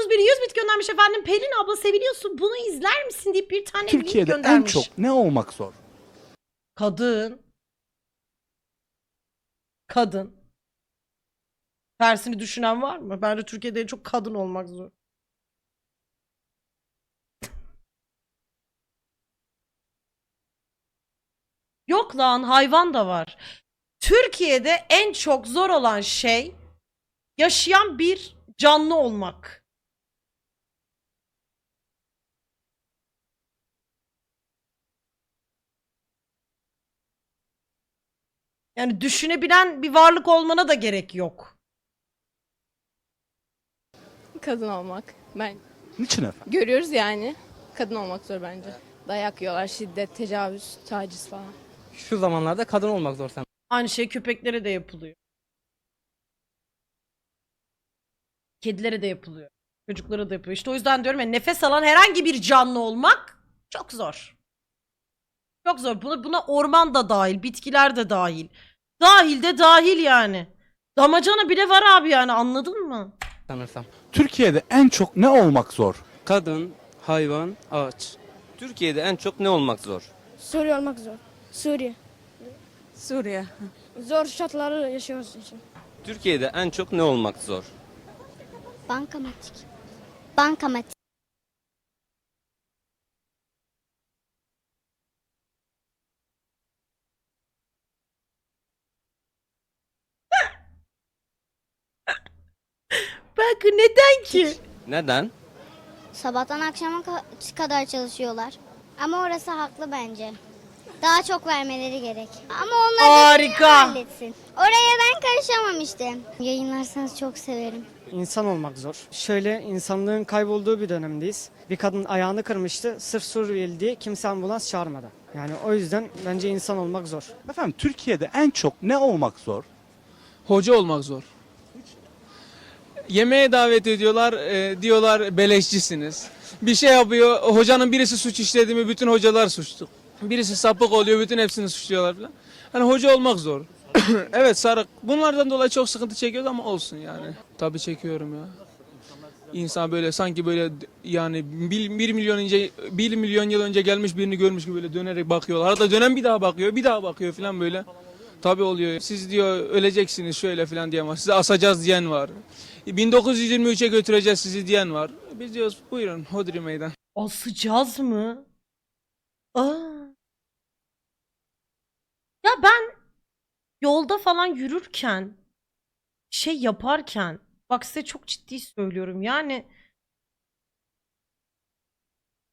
31 100 bit göndermiş efendim. Pelin abla seviliyorsun bunu izler misin deyip bir tane link Türkiye'de en göndermiş. çok ne olmak zor? Kadın. Kadın. Tersini düşünen var mı? Bence Türkiye'de en çok kadın olmak zor. Yok lan hayvan da var. Türkiye'de en çok zor olan şey yaşayan bir canlı olmak. Yani düşünebilen bir varlık olmana da gerek yok. Kadın olmak. Ben Niçin efendim? görüyoruz yani. Kadın olmak zor bence. Dayak yiyorlar, şiddet, tecavüz, taciz falan. Şu zamanlarda kadın olmak zor sen. Aynı şey köpeklere de yapılıyor. Kedilere de yapılıyor. Çocuklara da yapılıyor. İşte o yüzden diyorum ya nefes alan herhangi bir canlı olmak çok zor. Çok zor. Buna, buna orman da dahil, bitkiler de dahil. Dahil de dahil yani. Damacana bile var abi yani anladın mı? sanırsam. Türkiye'de en çok ne olmak zor? Kadın, hayvan, ağaç. Türkiye'de en çok ne olmak zor? Suriye olmak zor. Suriye. Suriye. Zor şartları yaşıyoruz için. Türkiye'de en çok ne olmak zor? Bankamatik. Bankamatik. Belki neden ki? Neden? Sabahtan akşama ka- kadar çalışıyorlar. Ama orası haklı bence. Daha çok vermeleri gerek. Ama onlar da Harika. halletsin. Oraya ben karışamam işte. Yayınlarsanız çok severim. İnsan olmak zor. Şöyle insanlığın kaybolduğu bir dönemdeyiz. Bir kadın ayağını kırmıştı. Sırf Suriyeli diye kimse ambulans çağırmadı. Yani o yüzden bence insan olmak zor. Efendim Türkiye'de en çok ne olmak zor? Hoca olmak zor. Yemeğe davet ediyorlar, e, diyorlar beleşçisiniz. Bir şey yapıyor, hocanın birisi suç işledi mi bütün hocalar suçlu. Birisi sapık oluyor, bütün hepsini suçluyorlar falan. Hani hoca olmak zor. evet Sarık, bunlardan dolayı çok sıkıntı çekiyoruz ama olsun yani. Tabii çekiyorum ya. İnsan böyle sanki böyle yani bir, bir milyon önce bir milyon yıl önce gelmiş birini görmüş gibi böyle dönerek bakıyorlar. Hatta dönen bir daha bakıyor, bir daha bakıyor falan böyle. Tabii oluyor. Siz diyor öleceksiniz şöyle falan diyen var. Sizi asacağız diyen var. 1923'e götüreceğiz sizi diyen var. Biz diyoruz buyurun Hodri meydan. Asacağız mı? Aa. Ya ben yolda falan yürürken şey yaparken bak size çok ciddi söylüyorum yani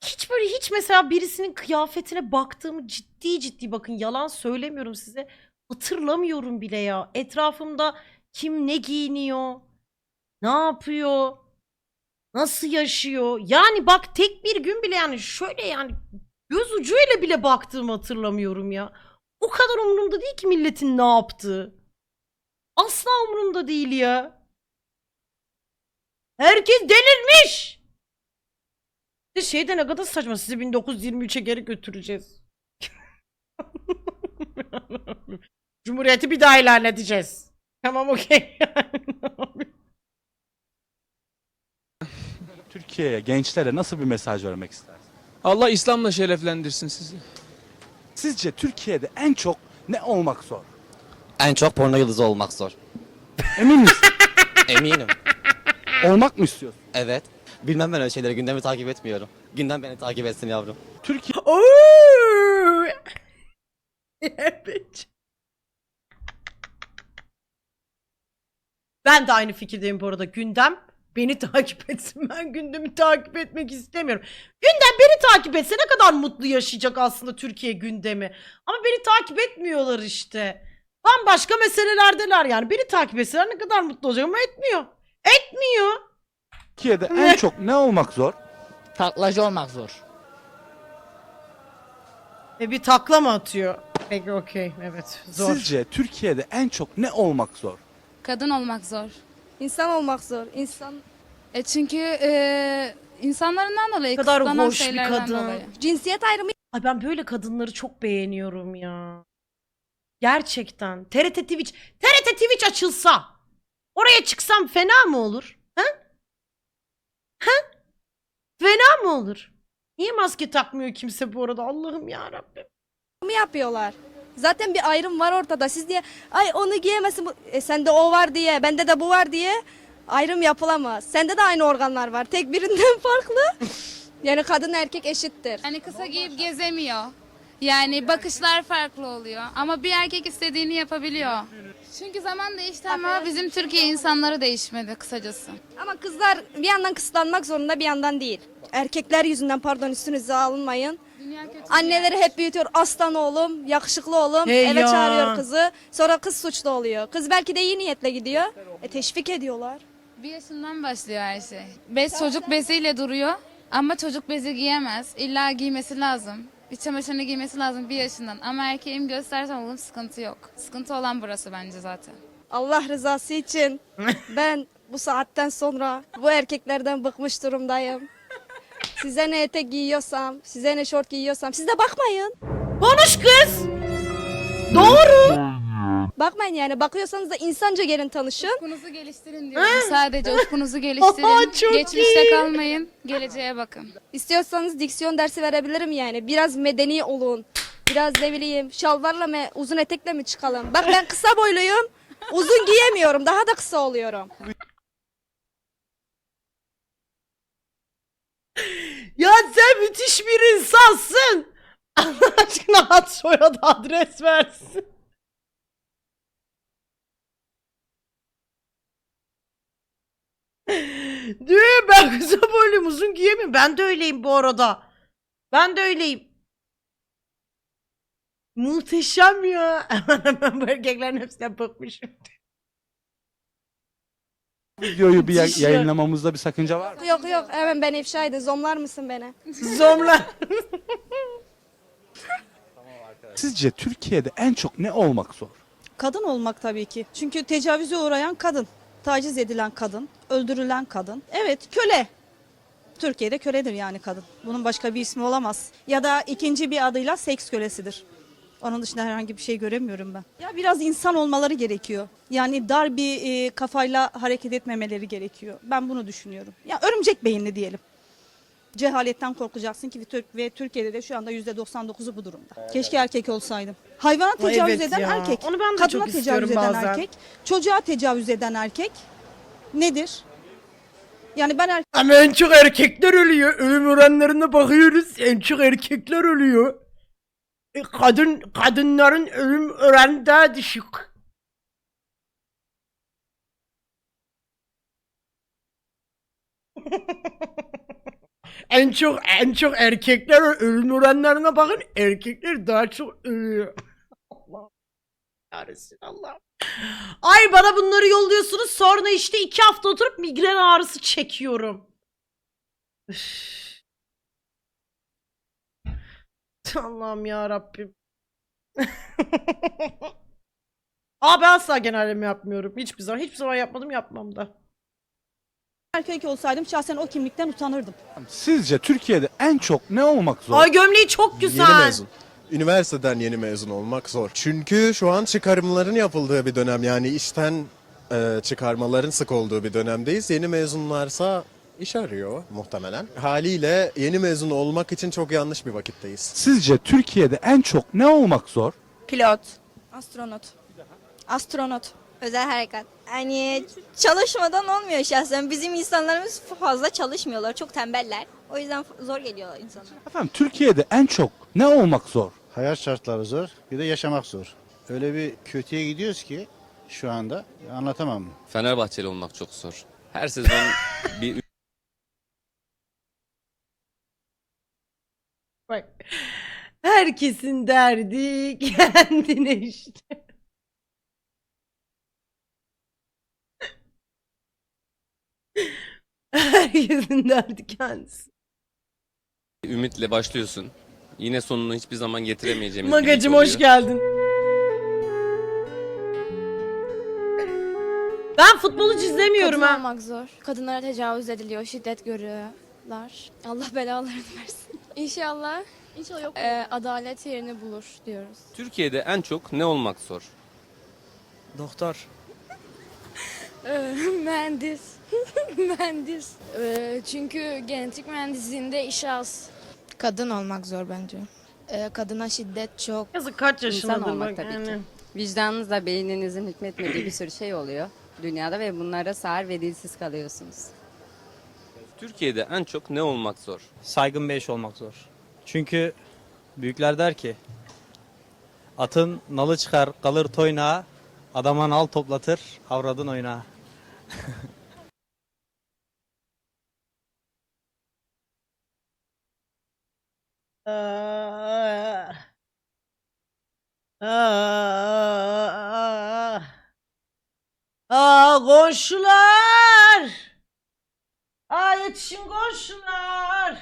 hiç böyle hiç mesela birisinin kıyafetine baktığımı ciddi ciddi bakın yalan söylemiyorum size hatırlamıyorum bile ya etrafımda kim ne giyiniyor ne yapıyor Nasıl yaşıyor? Yani bak tek bir gün bile yani şöyle yani göz ucuyla bile baktığımı hatırlamıyorum ya. O kadar umurumda değil ki milletin ne yaptığı. Asla umurumda değil ya. Herkes delirmiş. De ne kadar saçma. Sizi 1923'e geri götüreceğiz. Cumhuriyeti bir daha ilan edeceğiz. Tamam okey. Türkiye'ye, gençlere nasıl bir mesaj vermek istersiniz? Allah İslam'la şereflendirsin sizi. Sizce Türkiye'de en çok ne olmak zor? En çok porno yıldızı olmak zor. Emin misin? Eminim. olmak mı istiyorsun? Evet. Bilmem ben öyle şeyleri gündemi takip etmiyorum. Gündem beni takip etsin yavrum. Türkiye Oo! Ben de aynı fikirdeyim bu arada. Gündem beni takip etsin. Ben gündemi takip etmek istemiyorum. Gündem beni takip etse ne kadar mutlu yaşayacak aslında Türkiye gündemi. Ama beni takip etmiyorlar işte. Bambaşka meselelerdeler yani. Beni takip etseler ne kadar mutlu olacak ama etmiyor. Etmiyor. Türkiye'de en çok ne olmak zor? Taklacı olmak zor. Ve bir takla mı atıyor? Peki okey evet zor. Sizce Türkiye'de en çok ne olmak zor? Kadın olmak zor. İnsan olmak zor. İnsan E çünkü e, insanlarından dolayı, Ne kadar kısıtlanan hoş bir şeylerden kadın. dolayı. cinsiyet ayrımı Ay ben böyle kadınları çok beğeniyorum ya. Gerçekten. TRT Twitch. TRT Twitch açılsa. Oraya çıksam fena mı olur? Ha? mı olur? Niye maske takmıyor kimse bu arada? Allah'ım ya Rabbim. mı yapıyorlar? Zaten bir ayrım var ortada. Siz diye ay onu giyemezsin. Bu... E, sende o var diye, bende de bu var diye ayrım yapılamaz. Sende de aynı organlar var. Tek birinden farklı. Yani kadın erkek eşittir. Hani kısa giyip gezemiyor. Yani bakışlar farklı oluyor. Ama bir erkek istediğini yapabiliyor. Çünkü zaman değişti ama bizim Türkiye insanları değişmedi kısacası. Ama kızlar bir yandan kısıtlanmak zorunda bir yandan değil. Erkekler yüzünden pardon üstünüze alınmayın. Anneleri hep büyütüyor. Aslan oğlum, yakışıklı oğlum. Hey eve ya. çağırıyor kızı. Sonra kız suçlu oluyor. Kız belki de iyi niyetle gidiyor. E teşvik ediyorlar. Bir yaşından başlıyor her şey. Bez çocuk beziyle duruyor ama çocuk bezi giyemez. İlla giymesi lazım. İç çamaşırını giymesi lazım bir yaşından. Ama erkeğim göstersem oğlum sıkıntı yok. Sıkıntı olan burası bence zaten. Allah rızası için ben bu saatten sonra bu erkeklerden bıkmış durumdayım. Size ne etek giyiyorsam, size ne şort giyiyorsam siz de bakmayın. Konuş kız. Doğru. Bakmayın yani bakıyorsanız da insanca gelin tanışın. Ufkunuzu geliştirin diyorum. Sadece ufkunuzu geliştirin. Çok Geçmişte iyi. kalmayın. Geleceğe bakın. İstiyorsanız diksiyon dersi verebilirim yani. Biraz medeni olun. Biraz ne bileyim şalvarla mı uzun etekle mi çıkalım? Bak ben kısa boyluyum. Uzun giyemiyorum. Daha da kısa oluyorum. Ya sen müthiş bir insansın. Allah aşkına ad soyadı adres versin. Diyor ben kısa boyluyum uzun giyemiyorum. Ben de öyleyim bu arada. Ben de öyleyim. Muhteşem ya. Hemen hemen bu erkeklerin hepsine bakmışım. Videoyu bir ya- yayınlamamızda bir sakınca var mı? Yok yok hemen ben ifşa edin. Zomlar mısın beni? Zomla. Sizce Türkiye'de en çok ne olmak zor? Kadın olmak tabii ki. Çünkü tecavüze uğrayan kadın, taciz edilen kadın, öldürülen kadın. Evet köle. Türkiye'de köledir yani kadın. Bunun başka bir ismi olamaz. Ya da ikinci bir adıyla seks kölesidir. Onun dışında herhangi bir şey göremiyorum ben. Ya biraz insan olmaları gerekiyor. Yani dar bir e, kafayla hareket etmemeleri gerekiyor. Ben bunu düşünüyorum. Ya örümcek beyinli diyelim. Cehaletten korkacaksın ki Türk ve Türkiye'de de şu anda %99'u bu durumda. Keşke erkek olsaydım. Hayvana Ay tecavüz evet eden ya. erkek. Onu ben de kadına çok tecavüz istiyorum eden bazen. erkek. Çocuğa tecavüz eden erkek. Nedir? Yani ben erkek Ama en çok erkekler ölüyor. Ölüm oranlarına bakıyoruz. En çok erkekler ölüyor. Kadın kadınların ölüm oranı daha düşük. en çok en çok erkekler ölüm oranlarına bakın. Erkekler daha çok ölüyor. Allah kahretsin Allah. Ay bana bunları yolluyorsunuz sonra işte iki hafta oturup migren ağrısı çekiyorum. Üf. Allah'ım ya Rabbim. Aa ben asla genelleme yapmıyorum. Hiçbir zaman hiçbir zaman yapmadım yapmam da. erkek olsaydım şahsen o kimlikten utanırdım. Sizce Türkiye'de en çok ne olmak zor? Ay gömleği çok güzel. Üniversiteden yeni mezun olmak zor. Çünkü şu an çıkarımların yapıldığı bir dönem yani işten e, çıkarmaların sık olduğu bir dönemdeyiz. Yeni mezunlarsa iş arıyor muhtemelen. Haliyle yeni mezun olmak için çok yanlış bir vakitteyiz. Sizce Türkiye'de en çok ne olmak zor? Pilot. Astronot. Astronot. Özel harekat. Yani çalışmadan olmuyor şahsen. Bizim insanlarımız fazla çalışmıyorlar. Çok tembeller. O yüzden zor geliyor insanlara. Efendim Türkiye'de en çok ne olmak zor? Hayat şartları zor, bir de yaşamak zor. Öyle bir kötüye gidiyoruz ki şu anda anlatamam. Fenerbahçeli olmak çok zor. Her sezon bir Bak. Herkesin derdi kendine işte. Herkesin derdi kendisi. ümitle başlıyorsun. Yine sonunu hiçbir zaman getiremeyeceğimiz bir Magacım hoş geldin. Ben futbolu izlemiyorum Kadın ha. olmak zor. Kadınlara tecavüz ediliyor, şiddet görüyorlar. Allah belalarını versin. İnşallah İnşallah yok. adalet yerini bulur diyoruz. Türkiye'de en çok ne olmak zor? Doktor. mühendis. mühendis. çünkü genetik mühendisliğinde iş az. Kadın olmak zor bence. kadına şiddet çok. Yazık kaç yaşındadır olmak bak tabii ki. yani. Vicdanınızla beyninizin hükmetmediği bir sürü şey oluyor dünyada ve bunlara sağır ve dilsiz kalıyorsunuz. Türkiye'de en çok ne olmak zor? Saygın bir eş olmak zor. Çünkü büyükler der ki atın nalı çıkar kalır toynağa, adama nal toplatır avradın oynağa. Aa, Aa, Aa, komşular. Aa, yetişin komşular.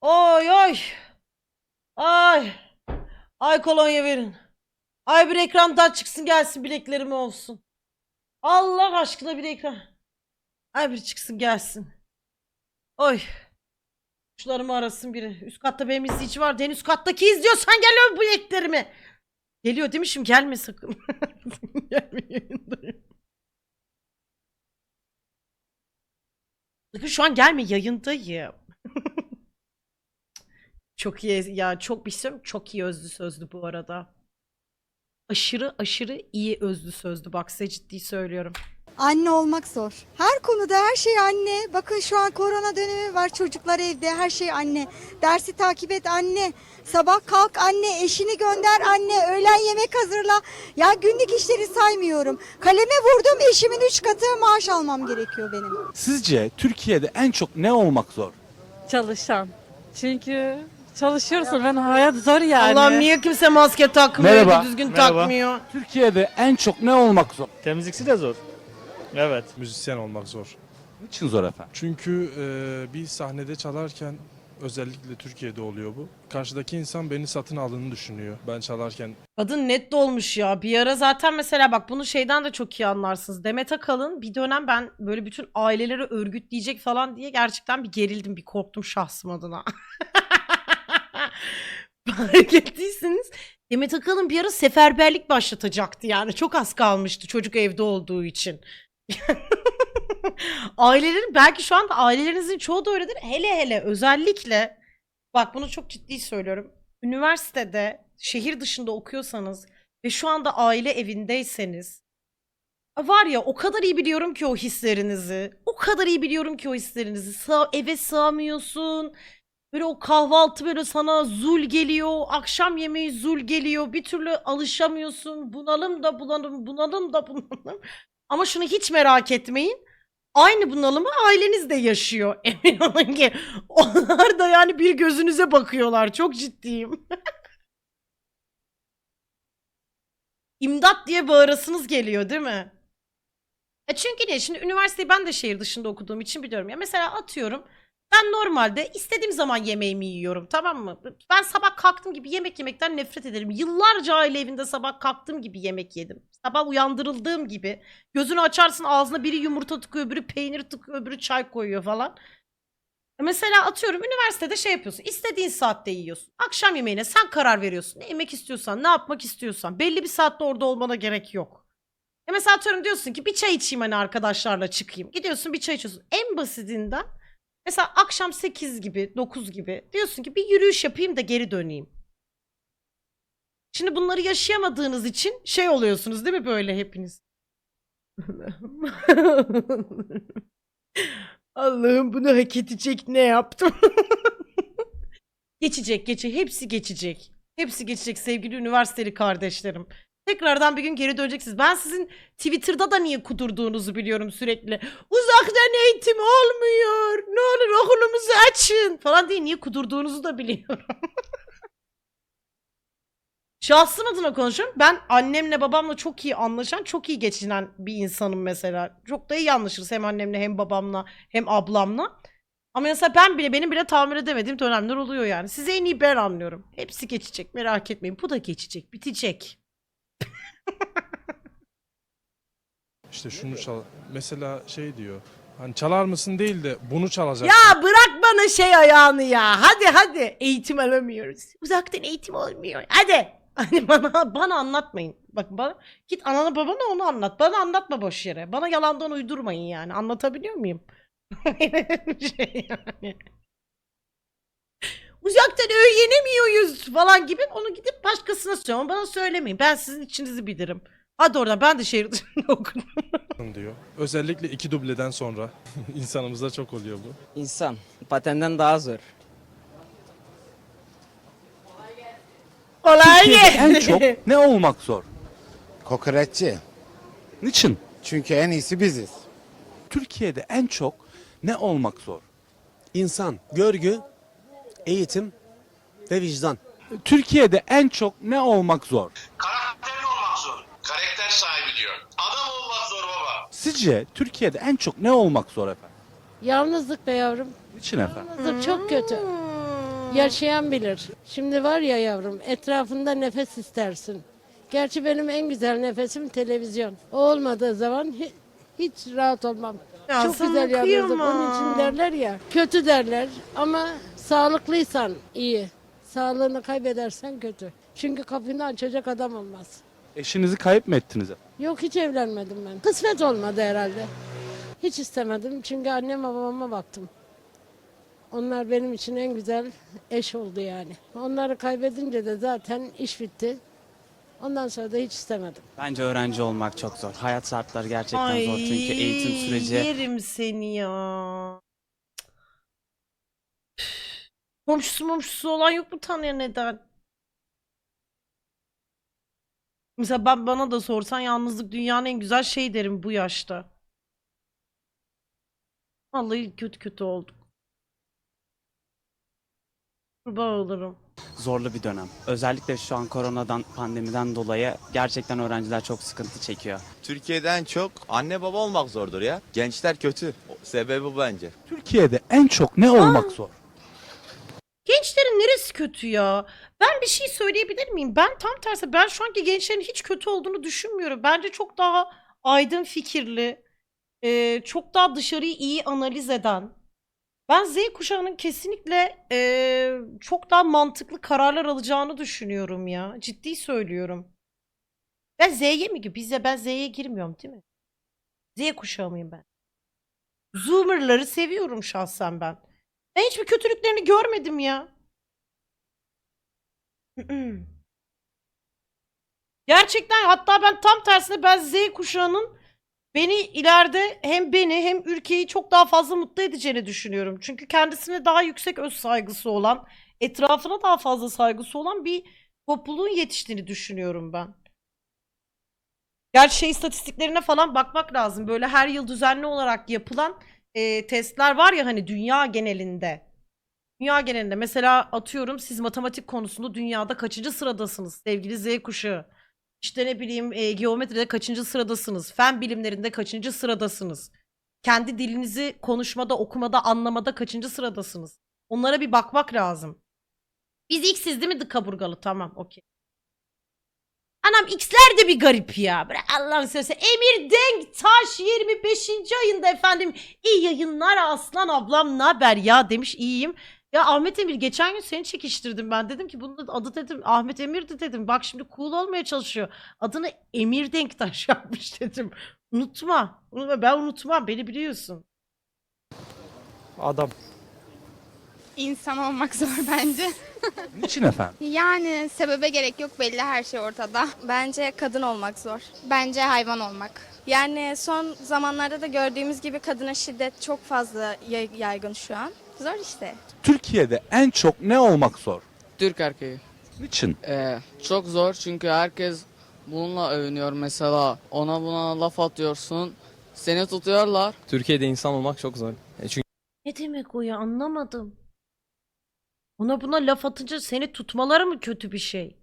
Oy oy. Ay. Ay kolonya verin. Ay bir ekran daha çıksın gelsin bileklerim olsun. Allah aşkına bir ekran. Ay bir çıksın gelsin. Oy. Kuşlarımı arasın biri. Üst katta benim izleyici var. En üst kattaki izliyorsan gel öp bileklerimi. Geliyor demişim gelme sakın. Gelme yayındayım. Sakın şu an gelme yayındayım. çok iyi ya çok bir şey? Çok iyi özlü sözlü bu arada. Aşırı aşırı iyi özlü sözlü bak size ciddi söylüyorum. Anne olmak zor. Her konuda her şey anne. Bakın şu an korona dönemi var. Çocuklar evde. Her şey anne. Dersi takip et anne. Sabah kalk anne. Eşini gönder anne. Öğlen yemek hazırla. Ya günlük işleri saymıyorum. Kaleme vurdum eşimin üç katı maaş almam gerekiyor benim. Sizce Türkiye'de en çok ne olmak zor? Çalışan. Çünkü çalışıyorsun ben hayat zor yani. Allah'ım niye kimse maske takmıyor Merhaba. düzgün Merhaba. takmıyor. Türkiye'de en çok ne olmak zor? Temizlikçi de zor. Evet. Müzisyen olmak zor. Niçin zor efendim? Çünkü bir sahnede çalarken özellikle Türkiye'de oluyor bu. Karşıdaki insan beni satın aldığını düşünüyor. Ben çalarken Kadın net dolmuş ya. Bir ara zaten mesela bak bunu şeyden de çok iyi anlarsınız. Demet Akalın bir dönem ben böyle bütün aileleri örgütleyecek falan diye gerçekten bir gerildim, bir korktum şahsım adına. Fark ettiyseniz Demet Akalın bir ara seferberlik başlatacaktı yani. Çok az kalmıştı çocuk evde olduğu için. Ailelerin belki şu anda ailelerinizin çoğu da öyledir. Hele hele özellikle bak bunu çok ciddi söylüyorum. Üniversitede şehir dışında okuyorsanız ve şu anda aile evindeyseniz var ya o kadar iyi biliyorum ki o hislerinizi. O kadar iyi biliyorum ki o hislerinizi. Sığ, eve sığamıyorsun. Böyle o kahvaltı böyle sana zul geliyor. Akşam yemeği zul geliyor. Bir türlü alışamıyorsun. Bunalım da bunalım, bunalım da bunalım. Ama şunu hiç merak etmeyin. Aynı bunalımı aileniz de yaşıyor. Emin olun ki onlar da yani bir gözünüze bakıyorlar. Çok ciddiyim. İmdat diye bağırasınız geliyor değil mi? E çünkü ne? Şimdi üniversiteyi ben de şehir dışında okuduğum için biliyorum. Ya mesela atıyorum ben normalde istediğim zaman yemeğimi yiyorum tamam mı? Ben sabah kalktığım gibi yemek yemekten nefret ederim. Yıllarca aile evinde sabah kalktığım gibi yemek yedim. Sabah uyandırıldığım gibi. Gözünü açarsın ağzına biri yumurta tıkıyor, öbürü peynir tıkıyor, öbürü çay koyuyor falan. E Mesela atıyorum üniversitede şey yapıyorsun. istediğin saatte yiyorsun. Akşam yemeğine sen karar veriyorsun. Ne yemek istiyorsan, ne yapmak istiyorsan. Belli bir saatte orada olmana gerek yok. E mesela atıyorum diyorsun ki bir çay içeyim hani arkadaşlarla çıkayım. Gidiyorsun bir çay içiyorsun. En basitinden mesela akşam 8 gibi 9 gibi diyorsun ki bir yürüyüş yapayım da geri döneyim. Şimdi bunları yaşayamadığınız için şey oluyorsunuz değil mi böyle hepiniz? Allah'ım bunu hak edecek ne yaptım? geçecek, geçecek. Hepsi geçecek. Hepsi geçecek sevgili üniversiteli kardeşlerim. Tekrardan bir gün geri döneceksiniz. Ben sizin Twitter'da da niye kudurduğunuzu biliyorum sürekli. Uzaktan eğitim olmuyor. Ne olur okulumuzu açın falan diye niye kudurduğunuzu da biliyorum. Şahsım adına konuşuyorum. Ben annemle babamla çok iyi anlaşan, çok iyi geçinen bir insanım mesela. Çok da iyi anlaşırız hem annemle hem babamla hem ablamla. Ama mesela ben bile benim bile tahammül edemediğim dönemler oluyor yani. Size en iyi ben anlıyorum. Hepsi geçecek merak etmeyin. Bu da geçecek, bitecek. işte şunu çal mesela şey diyor. Hani çalar mısın değil de bunu çalacaksın. Ya bırak bana şey ayağını ya. Hadi hadi. Eğitim alamıyoruz. Uzaktan eğitim olmuyor. Hadi. Hani bana bana anlatmayın. Bak bana git anana babana onu anlat. Bana anlatma boş yere. Bana yalandan uydurmayın yani. Anlatabiliyor muyum? şey yani. Uzaktan öğrenemiyoruz falan gibi onu gidip başkasına söylüyorum. Bana söylemeyin. Ben sizin içinizi bilirim. Hadi oradan ben de şehir dışında okudum. diyor. Özellikle iki dubleden sonra insanımızda çok oluyor bu. İnsan patenden daha zor. Kolay Türkiye'de en gelsin. çok ne olmak zor? Kokoreççi. Niçin? Çünkü en iyisi biziz. Türkiye'de en çok ne olmak zor? İnsan, görgü, eğitim ve vicdan. Türkiye'de en çok ne olmak zor? Karakterin olmak zor. Karakter sahibi diyor. Adam olmak zor baba. Sizce Türkiye'de en çok ne olmak zor efendim? Yalnızlık be yavrum. Niçin efendim? Yalnızlık çok kötü. Yaşayan bilir. Şimdi var ya yavrum etrafında nefes istersin. Gerçi benim en güzel nefesim televizyon. O olmadığı zaman hi- hiç rahat olmam. Ya Çok sana güzel yalnızlık. Onun için derler ya kötü derler ama sağlıklıysan iyi. Sağlığını kaybedersen kötü. Çünkü kapını açacak adam olmaz. Eşinizi kayıp mı ettiniz efendim? Yok hiç evlenmedim ben. Kısmet olmadı herhalde. Hiç istemedim çünkü annem babama baktım. Onlar benim için en güzel eş oldu yani. Onları kaybedince de zaten iş bitti. Ondan sonra da hiç istemedim. Bence öğrenci olmak çok zor. Hayat şartları gerçekten Ay, zor çünkü eğitim süreci Yerim seni ya. Komşusu momşusu olan yok mu tanıyan neden? Mesela ben bana da sorsan yalnızlık dünyanın en güzel şey derim bu yaşta. Vallahi kötü kötü olduk. Kurban olurum. zorlu bir dönem. Özellikle şu an koronadan, pandemiden dolayı gerçekten öğrenciler çok sıkıntı çekiyor. Türkiye'de en çok anne baba olmak zordur ya. Gençler kötü. Sebebi bu bence. Türkiye'de en çok ne olmak zor? Kötü ya? Ben bir şey söyleyebilir miyim? Ben tam tersi ben şu anki gençlerin hiç kötü olduğunu düşünmüyorum. Bence çok daha aydın fikirli, e, çok daha dışarıyı iyi analiz eden. Ben Z kuşağının kesinlikle e, çok daha mantıklı kararlar alacağını düşünüyorum ya. Ciddi söylüyorum. Ben Z'ye mi gibi? Bize ben Z'ye girmiyorum değil mi? Z kuşağı mıyım ben? Zoomer'ları seviyorum şahsen ben. Ben hiçbir kötülüklerini görmedim ya. Gerçekten hatta ben tam tersine ben Z kuşağının beni ileride hem beni hem ülkeyi çok daha fazla mutlu edeceğini düşünüyorum. Çünkü kendisine daha yüksek öz saygısı olan, etrafına daha fazla saygısı olan bir topluluğun yetiştiğini düşünüyorum ben. Gerçi şey istatistiklerine falan bakmak lazım. Böyle her yıl düzenli olarak yapılan e, testler var ya hani dünya genelinde. Dünya genelinde mesela atıyorum siz matematik konusunda dünyada kaçıncı sıradasınız sevgili Z kuşağı? İşte ne bileyim e, geometride kaçıncı sıradasınız? Fen bilimlerinde kaçıncı sıradasınız? Kendi dilinizi konuşmada, okumada, anlamada kaçıncı sıradasınız? Onlara bir bakmak lazım. Biz X'iz değil mi kaburgalı? Tamam okey. Anam X'ler de bir garip ya. Allah'ın sözü. Emir Denktaş 25. ayında efendim. İyi yayınlar Aslan ablam ne haber ya demiş iyiyim. Ya Ahmet Emir geçen gün seni çekiştirdim ben. Dedim ki bunun adı dedim Ahmet Emir'di dedim. Bak şimdi cool olmaya çalışıyor. Adını Emir Denktaş yapmış dedim. Unutma. Unutma. Ben unutmam. Beni biliyorsun. Adam. İnsan olmak zor bence. Niçin efendim? Yani sebebe gerek yok belli her şey ortada. Bence kadın olmak zor. Bence hayvan olmak. Yani son zamanlarda da gördüğümüz gibi kadına şiddet çok fazla yay- yaygın şu an. Zor işte. Türkiye'de en çok ne olmak zor? Türk erkeği. Niçin? Ee, çok zor çünkü herkes bununla övünüyor mesela. Ona buna laf atıyorsun. Seni tutuyorlar. Türkiye'de insan olmak çok zor. Çünkü Ne demek o ya anlamadım. Ona buna laf atınca seni tutmaları mı kötü bir şey?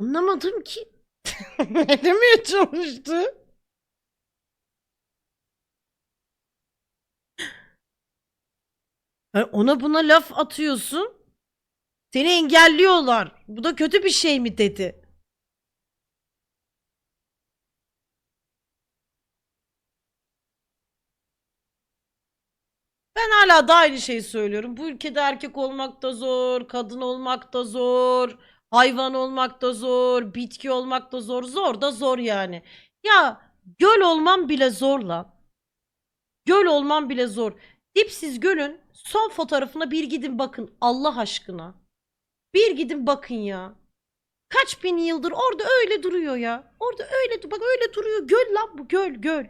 Anlamadım ki. ne demeye çalıştı? Yani ona buna laf atıyorsun. Seni engelliyorlar. Bu da kötü bir şey mi dedi. Ben hala da aynı şeyi söylüyorum. Bu ülkede erkek olmak da zor, kadın olmak da zor, hayvan olmak da zor, bitki olmak da zor. Zor da zor yani. Ya göl olmam bile zor lan. Göl olmam bile zor. Dipsiz gölün son fotoğrafına bir gidin bakın Allah aşkına. Bir gidin bakın ya. Kaç bin yıldır orada öyle duruyor ya. Orada öyle bak öyle duruyor. Göl lan bu göl göl.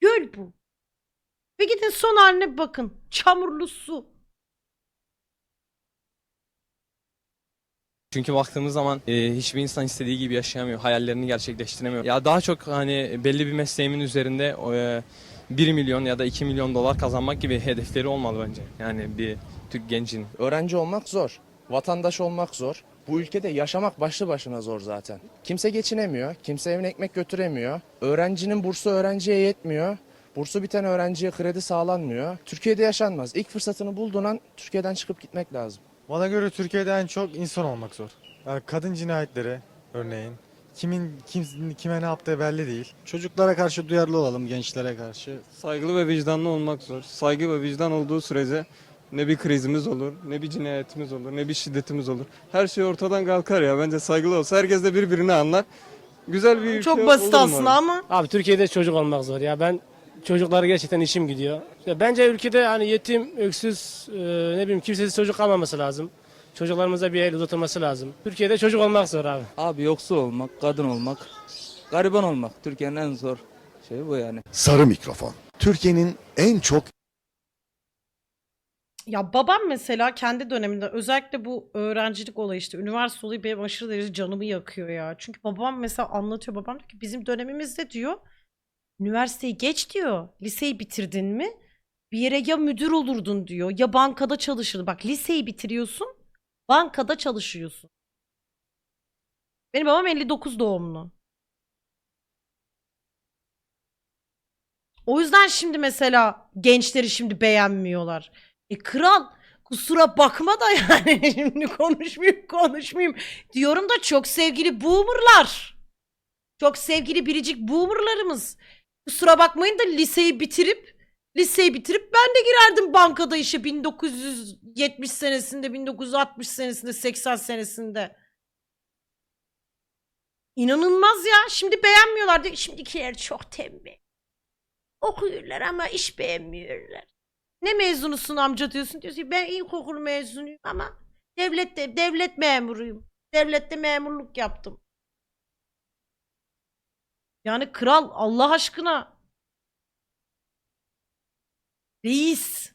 Göl bu. Ve gidin son haline bakın. Çamurlu su. Çünkü baktığımız zaman e, hiçbir insan istediği gibi yaşayamıyor, hayallerini gerçekleştiremiyor. Ya daha çok hani belli bir mesleğimin üzerinde e, 1 milyon ya da 2 milyon dolar kazanmak gibi hedefleri olmalı bence. Yani bir Türk gencin. Öğrenci olmak zor. Vatandaş olmak zor. Bu ülkede yaşamak başlı başına zor zaten. Kimse geçinemiyor. Kimse evine ekmek götüremiyor. Öğrencinin bursu öğrenciye yetmiyor. Bursu biten öğrenciye kredi sağlanmıyor. Türkiye'de yaşanmaz. İlk fırsatını bulduğun an Türkiye'den çıkıp gitmek lazım. Bana göre Türkiye'de en çok insan olmak zor. Yani kadın cinayetleri örneğin. Kimin kim, kime ne yaptığı belli değil. Çocuklara karşı duyarlı olalım, gençlere karşı. Saygılı ve vicdanlı olmak zor. Saygı ve vicdan olduğu sürece ne bir krizimiz olur, ne bir cinayetimiz olur, ne bir şiddetimiz olur. Her şey ortadan kalkar ya. Bence saygılı olsa herkes de birbirini anlar. Güzel bir ülke Çok basit olur aslında umarım. ama. Abi Türkiye'de çocuk olmak zor ya. Ben çocuklara gerçekten işim gidiyor. Ya bence ülkede hani yetim, öksüz, e, ne bileyim kimsesiz çocuk kalmaması lazım. Çocuklarımıza bir el uzatılması lazım. Türkiye'de çocuk olmak zor abi. Abi yoksul olmak, kadın olmak, gariban olmak Türkiye'nin en zor şeyi bu yani. Sarı mikrofon. Türkiye'nin en çok Ya babam mesela kendi döneminde özellikle bu öğrencilik olayı işte üniversite olayı benim aşırı derece canımı yakıyor ya. Çünkü babam mesela anlatıyor babam diyor ki bizim dönemimizde diyor üniversiteyi geç diyor. Liseyi bitirdin mi bir yere ya müdür olurdun diyor ya bankada çalışırdın. Bak liseyi bitiriyorsun bankada çalışıyorsun. Benim babam 59 doğumlu. O yüzden şimdi mesela gençleri şimdi beğenmiyorlar. E kral kusura bakma da yani şimdi konuşmayayım konuşmayayım diyorum da çok sevgili boomerlar. Çok sevgili biricik boomerlarımız. Kusura bakmayın da liseyi bitirip liseyi bitirip ben de girerdim bankada işe 1970 senesinde 1960 senesinde 80 senesinde. İnanılmaz ya. Şimdi beğenmiyorlar diyor. Şimdikiler çok tembel. Okuyorlar ama iş beğenmiyorlar. Ne mezunusun amca diyorsun. Diyorsun ki ben ilkokul mezunuyum ama devlette devlet memuruyum. Devlette memurluk yaptım. Yani kral Allah aşkına. Reis.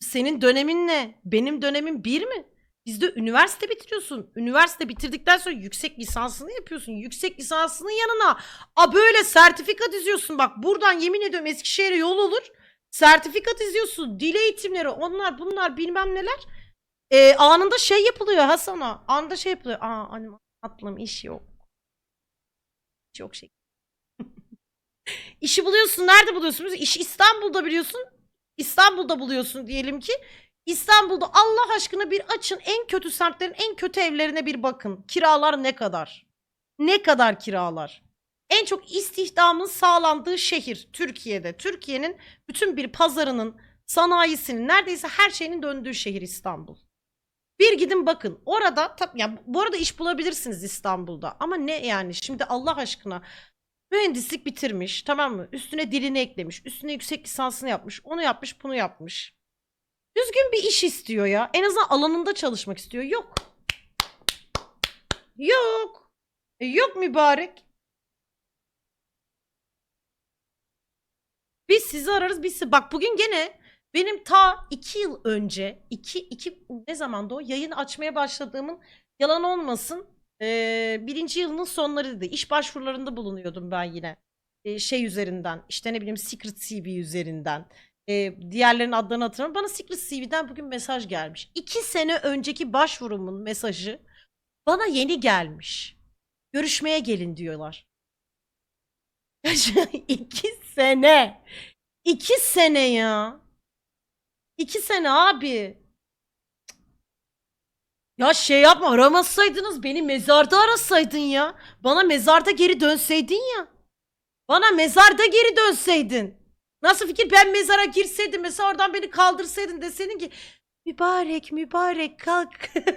Senin dönemin ne? Benim dönemim bir mi? Bizde üniversite bitiriyorsun. Üniversite bitirdikten sonra yüksek lisansını yapıyorsun. Yüksek lisansının yanına a böyle sertifika diziyorsun. Bak buradan yemin ediyorum Eskişehir'e yol olur. Sertifika diziyorsun. Dil eğitimleri onlar bunlar bilmem neler. Ee, anında şey yapılıyor Hasan'a. Anında şey yapılıyor. Aa annem atlım iş yok. İş yok şey. İşi buluyorsun. Nerede buluyorsun? İş İstanbul'da biliyorsun. İstanbul'da buluyorsun diyelim ki. İstanbul'da Allah aşkına bir açın en kötü semtlerin en kötü evlerine bir bakın. Kiralar ne kadar? Ne kadar kiralar? En çok istihdamın sağlandığı şehir Türkiye'de. Türkiye'nin bütün bir pazarının, sanayisinin, neredeyse her şeyinin döndüğü şehir İstanbul. Bir gidin bakın. Orada tabii ya bu arada iş bulabilirsiniz İstanbul'da. Ama ne yani şimdi Allah aşkına mühendislik bitirmiş tamam mı? Üstüne dilini eklemiş. Üstüne yüksek lisansını yapmış. Onu yapmış, bunu yapmış. Düzgün bir iş istiyor ya. En azından alanında çalışmak istiyor. Yok. Yok. E, yok mübarek. Biz sizi ararız biz sizi. Bak bugün gene benim ta iki yıl önce iki, iki ne zamanda o yayın açmaya başladığımın yalan olmasın eee, birinci yılının sonlarıydı. İş başvurularında bulunuyordum ben yine. Eee, şey üzerinden işte ne bileyim Secret CV üzerinden. Eee diğerlerinin adlarını hatırlamıyorum. Bana Secret CV'den bugün mesaj gelmiş. İki sene önceki başvurumun mesajı bana yeni gelmiş. Görüşmeye gelin diyorlar. İki sene. İki sene ya. İki sene abi. Ya şey yapma aramasaydınız beni mezarda arasaydın ya. Bana mezarda geri dönseydin ya. Bana mezarda geri dönseydin. Nasıl fikir? Ben mezara girseydim mesela oradan beni kaldırsaydın deseydin ki mübarek mübarek kalk.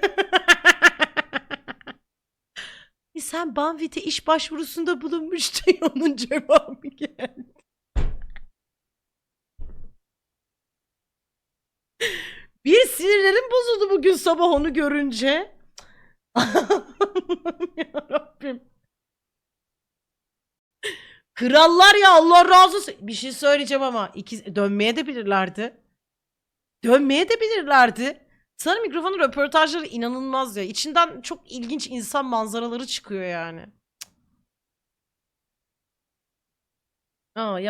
E sen Banvit'e iş başvurusunda bulunmuştun onun cevabı geldi. Bir sinirlerim bozuldu bugün sabah onu görünce. Allah'ım yarabbim. Krallar ya Allah razı olsun. Bir şey söyleyeceğim ama iki, dönmeye de bilirlerdi. Dönmeye de bilirlerdi. Sana mikrofonun röportajları inanılmaz ya. İçinden çok ilginç insan manzaraları çıkıyor yani. Aa, ya